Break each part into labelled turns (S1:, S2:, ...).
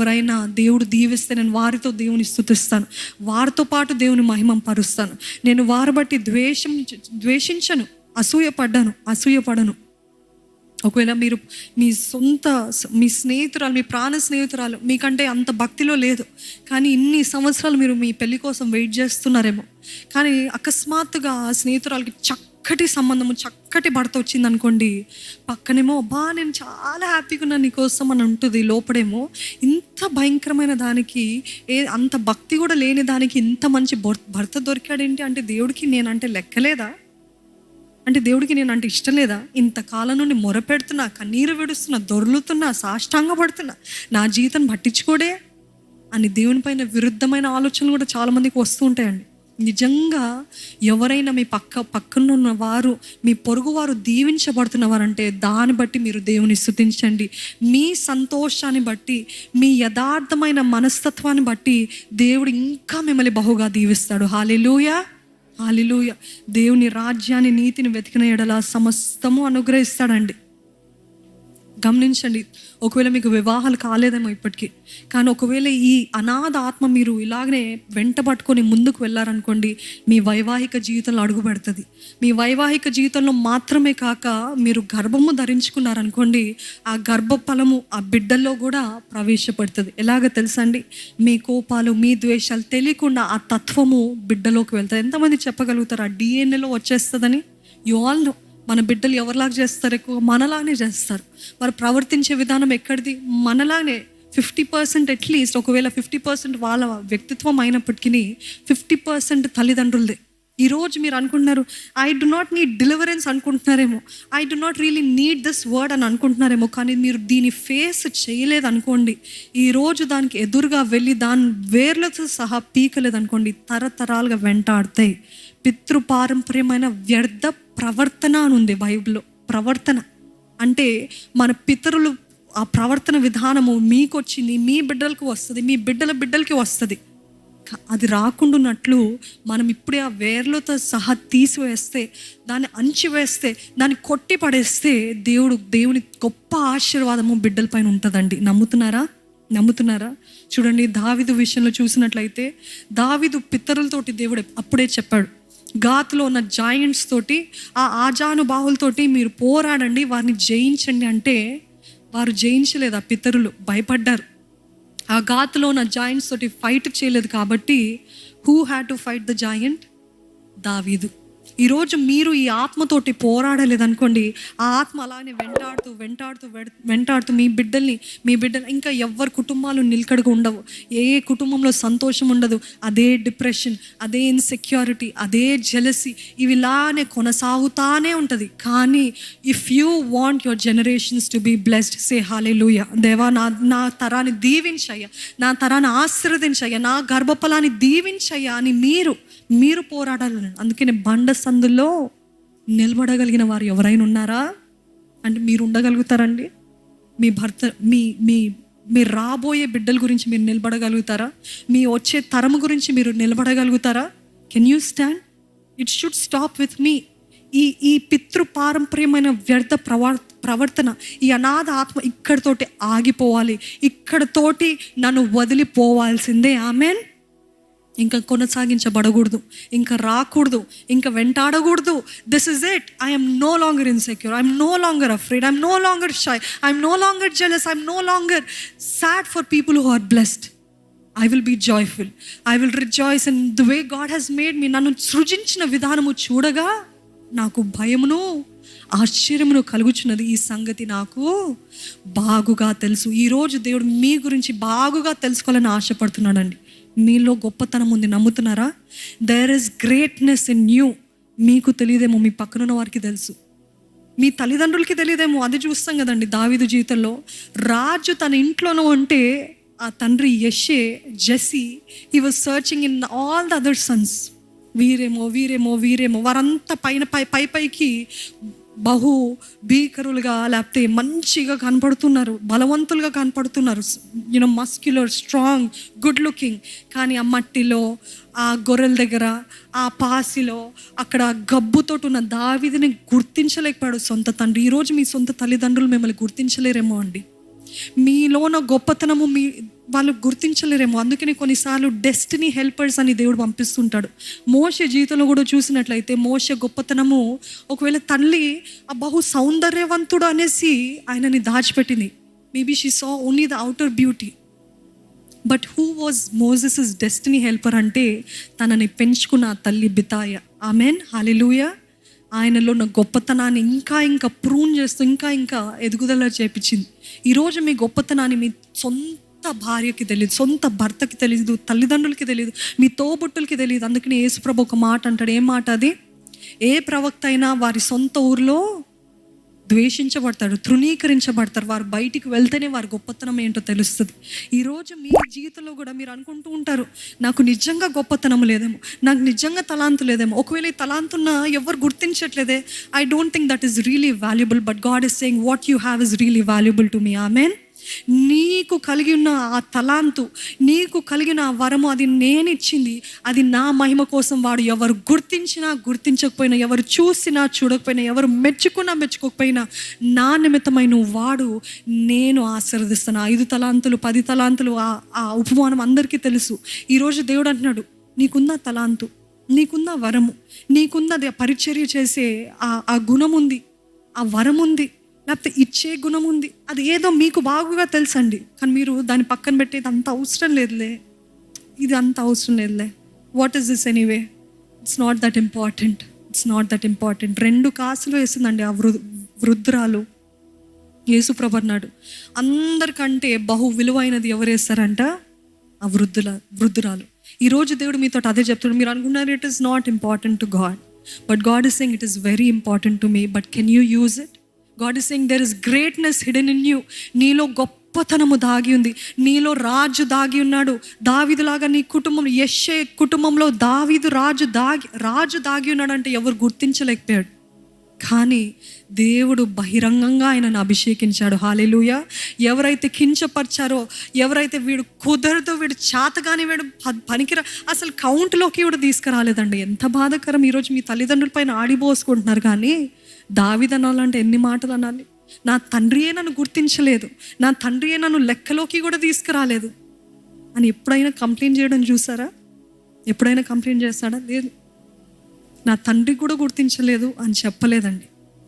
S1: ఎవరైనా దేవుడు దీవిస్తే నేను వారితో దేవుని స్థుతిస్తాను. వారితో పాటు దేవుని మహిమం పరుస్తాను. నేను వారు బట్టి ద్వేషం ద్వేషించను అసూయపడ్డాను అసూయపడను. ఒకవేళ మీరు మీ సొంత మీ స్నేహితురాలు మీ ప్రాణ స్నేహితురాలు మీకంటే అంత భక్తిలో లేదు కానీ ఇన్ని సంవత్సరాలు మీరు మీ పెళ్ళి కోసం వెయిట్ చేస్తున్నారేమో. కానీ అకస్మాత్తుగా ఆ స్నేహితురాలకి చక్కటి సంబంధము చక్కటి భర్త వచ్చింది అనుకోండి పక్కనేమో అబ్బా నేను చాలా హ్యాపీగా ఉన్నాను నీకోసం అని ఉంటుంది లోపడేమో. ఇంత భయంకరమైన దానికి ఏ అంత భక్తి కూడా లేని దానికి ఇంత మంచి భర్త దొరికాడేంటి? అంటే దేవుడికి నేనంటే లెక్కలేదా అంటే దేవుడికి నేను అంటే ఇష్టం లేదా? ఇంతకాలం నుండి మొరపెడుతున్నా కన్నీరు విడుస్తున్నా దొర్లుతున్నా సాష్టాంగ పడుతున్నా నా జీవితం పట్టించుకోడే అని దేవుని పైన విరుద్ధమైన ఆలోచనలు కూడా చాలామందికి వస్తూ ఉంటాయండి. నిజంగా ఎవరైనా మీ పక్క పక్కనున్న వారు మీ పొరుగు వారు దీవించబడుతున్నవారంటే దాన్ని బట్టి మీరు దేవుని స్థుతించండి. మీ సంతోషాన్ని బట్టి మీ యథార్థమైన మనస్తత్వాన్ని బట్టి దేవుడు ఇంకా మిమ్మల్ని బహుగా దీవిస్తాడు. హాలెలూయా! హాలిలూయ! దేవుని రాజ్యాన్ని నీతిని వెతికిన ఎడల సమస్తము అనుగ్రహిస్తాడండి. గమనించండి. ఒకవేళ మీకు వివాహాలు కాలేదేమో ఇప్పటికీ. కానీ ఒకవేళ ఈ అనాథ ఆత్మ మీరు ఇలాగనే వెంట పట్టుకొని ముందుకు వెళ్ళారనుకోండి మీ వైవాహిక జీవితంలో అడుగు పెడుతుంది. మీ వైవాహిక జీవితంలో మాత్రమే కాక మీరు గర్భము ధరించుకున్నారనుకోండి ఆ గర్భఫలము ఆ బిడ్డల్లో కూడా ప్రవేశపడుతుంది. ఎలాగ తెలుసండి మీ కోపాలు మీ ద్వేషాలు తెలియకుండా ఆ తత్వము బిడ్డలోకి వెళ్తుంది. ఎంతమంది చెప్పగలుగుతారు? ఆ డిఎన్ఏలో వచ్చేస్తుందని? యు ఆల్ నో మన బిడ్డలు ఎవరిలాగా చేస్తారు ఎక్కువ? మనలానే చేస్తారు. మరి ప్రవర్తించే విధానం ఎక్కడిది? మనలానే ఫిఫ్టీ పర్సెంట్ అట్లీస్ట్ ఒకవేళ ఫిఫ్టీ పర్సెంట్ వాళ్ళ వ్యక్తిత్వం అయినప్పటికీ ఫిఫ్టీ పర్సెంట్ తల్లిదండ్రులదే. ఈరోజు మీరు అనుకుంటున్నారు I do not need deliverance అనుకుంటున్నారేమో. I do not really need this word అని అనుకుంటున్నారేమో. కానీ మీరు దీని ఫేస్ చేయలేదు అనుకోండి. ఈరోజు దానికి ఎదురుగా వెళ్ళి దాని వేర్లతో సహా పీకలేదు అనుకోండి తరతరాలుగా వెంటాడతాయి. పితృపారంపర్యమైన వ్యర్థ ప్రవర్తన అని ఉంది బైబిల్లో. ప్రవర్తన. అంటే మన పితరులు ఆ ప్రవర్తన విధానము మీకు వచ్చింది మీ బిడ్డలకు వస్తుంది మీ బిడ్డల బిడ్డలకి వస్తుంది. అది రాకుండాన్నట్లు మనం ఇప్పుడే ఆ వేర్లతో సహా తీసివేస్తే దాన్ని అంచివేస్తే దాన్ని కొట్టి పడేస్తే దేవుడు దేవుని గొప్ప ఆశీర్వాదము బిడ్డలపైన ఉంటుందండి. నమ్ముతున్నారా? నమ్ముతున్నారా? చూడండి దావిదు విషయంలో చూసినట్లయితే దావిదు పితరులతోటి దేవుడు అప్పుడే చెప్పాడు. గాతులో ఉన్న జాయింట్స్ తోటి ఆ ఆజానుబాహులతోటి మీరు పోరాడండి వారిని జయించండి అంటే వారు జయించలేదు? ఆ పితరులు భయపడ్డారు. ఆ గాతులో ఉన్న జాయింట్స్ తోటి ఫైట్ చేయలేదు కాబట్టి who had to fight the giant దావీదు. ఈరోజు మీరు ఈ ఆత్మతోటి పోరాడలేదనుకోండి ఆ ఆత్మ అలానే వెంటాడుతూ వెంటాడుతూ వెడ- వెంటాడుతూ మీ బిడ్డల్ని మీ బిడ్డలు ఇంకా ఎవరి కుటుంబాలు నిలకడగా ఉండవు. ఏ కుటుంబంలో సంతోషం ఉండదు అదే డిప్రెషన్ అదే ఇన్సెక్యూరిటీ అదే జెలసీ ఇవి ఇలానే కొనసాగుతానే ఉంటుంది. కానీ if you want your generations to be blessed say హాలే దేవా నా నా తరాన్ని దీవించయ్యా నా తరాన్ని ఆశీర్వదించయ్యా నా గర్భఫలాన్ని దీవించయ్యా అని మీరు మీరు పోరాడాలని. అందుకనే బండ సందుల్లో నిలబడగలిగిన వారు ఎవరైనా ఉన్నారా? అంటే మీరు ఉండగలుగుతారండి? మీ భర్త మీ మీ మీరు రాబోయే బిడ్డల గురించి మీరు నిలబడగలుగుతారా? మీ వచ్చే తరము గురించి మీరు నిలబడగలుగుతారా? Can you stand it should stop with me ఈ ఈ పితృ పారంపర్యమైన వ్యర్థ ప్రవర్ ప్రవర్తన ఈ అనాథ ఆత్మ ఇక్కడితోటి ఆగిపోవాలి. ఇక్కడతోటి నన్ను వదిలిపోవాల్సిందే. ఆమెన్ ఇంకా కొనసాగించబడకూడదు ఇంకా రాకూడదు ఇంకా వెంటాడకూడదు. This is it I'm no longer insecure I'm no longer afraid I'm no longer shy I'm no longer jealous I'm no longer sad for people who are blessed I will be joyful I will rejoice in the way God has made me నన్ను సృజించిన విధానము చూడగా నాకు భయమును ఆశ్చర్యమును కలుగుచున్నది. ఈ సంగతి నాకు బాగుగా తెలుసు. ఈరోజు దేవుడు మీ గురించి బాగుగా తెలుసుకోవాలని ఆశపడుతున్నాడండి. మీలో గొప్పతనం ఉంది. నమ్ముతున్నారా? There is greatness in you మీకు తెలియదేమో మీ పక్కనున్న వారికి తెలుసు. మీ తల్లిదండ్రులకి తెలియదేమో అది చూస్తాం కదండి దావిదు జీవితంలో. రాజు తన ఇంట్లోనూ ఉంటే ఆ తండ్రి యషే Jesse he was searching in all the other sons వీరేమో వీరేమో వీరేమో వారంతా పైన పై పై పైకి బహు భీకరులుగా లేకపోతే మంచిగా కనపడుతున్నారు బలవంతులుగా కనపడుతున్నారు. You know muscular strong good looking కానీ ఆ మట్టిలో ఆ గొర్రెల దగ్గర ఆ పాసిలో అక్కడ గబ్బుతోటి ఉన్న దావిదిని గుర్తించలేకపోయాడు సొంత తండ్రి. ఈరోజు మీ సొంత తల్లిదండ్రులు మిమ్మల్ని గుర్తించలేరేమో అండి. మీలోన గొప్పతనము మీ వాళ్ళు గుర్తించలేరేమో. అందుకని కొన్నిసార్లు డెస్టినీ హెల్పర్స్ అని దేవుడు పంపిస్తుంటాడు. మోష జీవితంలో కూడా చూసినట్లయితే మోష గొప్పతనము ఒకవేళ తల్లి ఆ బహు సౌందర్యవంతుడు అనేసి ఆయనని దాచిపెట్టింది. Maybe she saw only the outer beauty but who was Moses is destiny helper అంటే తనని పెంచుకున్న ఆ తల్లి బితాయ. ఆమెన్ హాలిలూయ ఆయనలో ఉన్న గొప్పతనాన్ని ఇంకా ఇంకా ప్రూన్ చేస్తూ ఇంకా ఇంకా ఎదుగుదల చేపించింది. ఈరోజు మీ గొప్పతనాన్ని మీ సొంత సొంత భార్యకి తెలియదు సొంత భర్తకి తెలియదు తల్లిదండ్రులకి తెలియదు మీ తోబుట్టులకి తెలియదు అందుకని యేసుప్రభు ఒక మాట అంటాడు. ఏం మాట అది? ఏ ప్రవక్త అయినా వారి సొంత ఊర్లో ద్వేషించబడతారు తృణీకరించబడతారు. వారు బయటికి వెళ్తేనే వారి గొప్పతనం ఏంటో తెలుస్తుంది. ఈరోజు మీ జీవితంలో కూడా మీరు అనుకుంటూ ఉంటారు నాకు నిజంగా గొప్పతనం లేదేమో నాకు నిజంగా తలాంతు లేదేమో. ఒకవేళ ఈ తలాంతున్న ఎవరు గుర్తించట్లేదే. I don't think that is really valuable but God is saying what you have is really valuable to me amen నీకు కలిగి ఉన్న ఆ తలాంతు నీకు కలిగిన ఆ వరము అది నేను ఇచ్చింది అది నా మహిమ కోసం వాడు ఎవరు గుర్తించినా గుర్తించకపోయినా ఎవరు చూసినా చూడకపోయినా ఎవరు మెచ్చుకున్నా మెచ్చుకోకపోయినా నా నిమిత్తమై నువ్వు వాడు నేను ఆశీర్వదిస్తాను ఐదు తలాంతులు పది తలాంతులు ఆ ఆ ఉపమానం అందరికీ తెలుసు. ఈరోజు దేవుడు అంటున్నాడు నీకున్న తలాంతు నీకున్న వరము నీకున్నది పరిచర్య చేసే ఆ ఆ గుణం ఉంది ఆ వరం ఉంది లేకపోతే ఇచ్చే గుణం ఉంది. అది ఏదో మీకు బాగుగా తెలుసండి. కానీ మీరు దాన్ని పక్కన పెట్టేది అంత అవసరం లేదులే. ఇది అంత అవసరం లేదులే. What is this anyway it's not that important it's not that important రెండు కాసులు వేసిందండి ఆ వృ వృద్ధురాలు. యేసుప్రభు అందరికంటే బహు విలువైనది ఎవరు ఆ వృద్ధుల వృద్ధురాలు. ఈరోజు దేవుడు మీతో అదే చెప్తున్నాడు. మీరు అనుకున్నారు it is not important to God but God is saying it is very important to me but can you use it God is saying there is greatness hidden in you నీలో గొప్పతనము దాగి ఉంది. నీలో రాజు దాగి ఉన్నాడు. దావిదులాగా నీ కుటుంబం యశ్షే కుటుంబంలో దావీదు రాజు దాగి రాజు దాగి ఉన్నాడు అంటే ఎవరు గుర్తించలేకపోయాడు. కానీ దేవుడు బహిరంగంగా ఆయనను అభిషేకించాడు. హాలేలుయ ఎవరైతే కించపరిచారో ఎవరైతే వీడు కుదరదో వీడు చేతగాని వీడు పనికిరా అసలు కౌంట్లోకి వీడు తీసుకురాలేదండి. ఎంత బాధాకరం. ఈరోజు మీ తల్లిదండ్రుల పైన ఆడిపోసుకుంటున్నారు కానీ దావిదనాలంటే ఎన్ని మాటలు అనాలి? నా తండ్రియే నన్ను గుర్తించలేదు. నా తండ్రియే నన్ను లెక్కలోకి కూడా తీసుకురాలేదు. అని ఎప్పుడైనా కంప్లైంట్ చేయడం చూసారా? ఎప్పుడైనా కంప్లైంట్ చేస్తాడా? లేదు. నా తండ్రి కూడా గుర్తించలేదు అని చెప్పలేదండి.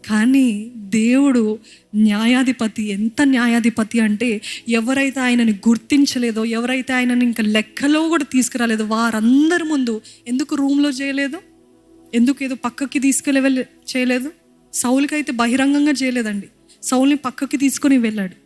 S1: కానీ దేవుడు న్యాయాధిపతి ఎంత న్యాయాధిపతి అంటే ఎవరైతే ఆయనని గుర్తించలేదో ఎవరైతే ఆయనని ఇంకా లెక్కలో కూడా తీసుకురాలేదో వారందరి ముందు ఎందుకు రూమ్లో చేయలేదు? ఎందుకు ఏదో పక్కకి తీసుకెళ్ళి వెళ్ళి చేయలేదు? సౌలుకైతే బహిరంగంగా చేయలేదండి. సౌల్ని పక్కకి తీసుకొని వెళ్ళాడు.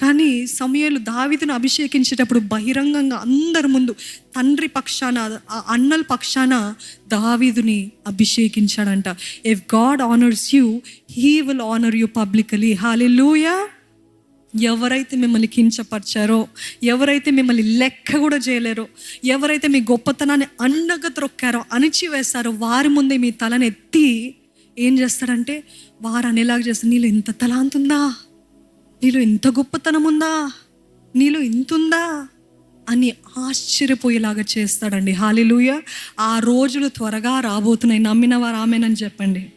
S1: కానీ సమయాలు దావిదును అభిషేకించేటప్పుడు బహిరంగంగా అందరి ముందు తండ్రి పక్షాన ఆ అన్నల పక్షాన దావీదుని అభిషేకించాడంట. If God honours you he will honour you publicly hallelujah ఎవరైతే మిమ్మల్ని కించపరిచారో ఎవరైతే మిమ్మల్ని లెక్క కూడా చేయలేరో ఎవరైతే మీ గొప్పతనాన్ని అండగా త్రొక్కారో అణిచివేశారో వారి ముందే మీ తలనెత్తి ఎత్తి ఏం చేస్తాడంటే వారు అనేలాగా చేస్తాడు నీలో ఇంత తలాంతుందా? నీలో ఇంత గొప్పతనం ఉందా నీలో ఇంతుందా? అని ఆశ్చర్యపోయేలాగా చేస్తాడండి. హాలిలూయ. ఆ రోజులు త్వరగా రాబోతున్నాయి. నమ్మిన వారు ఆమెనని చెప్పండి.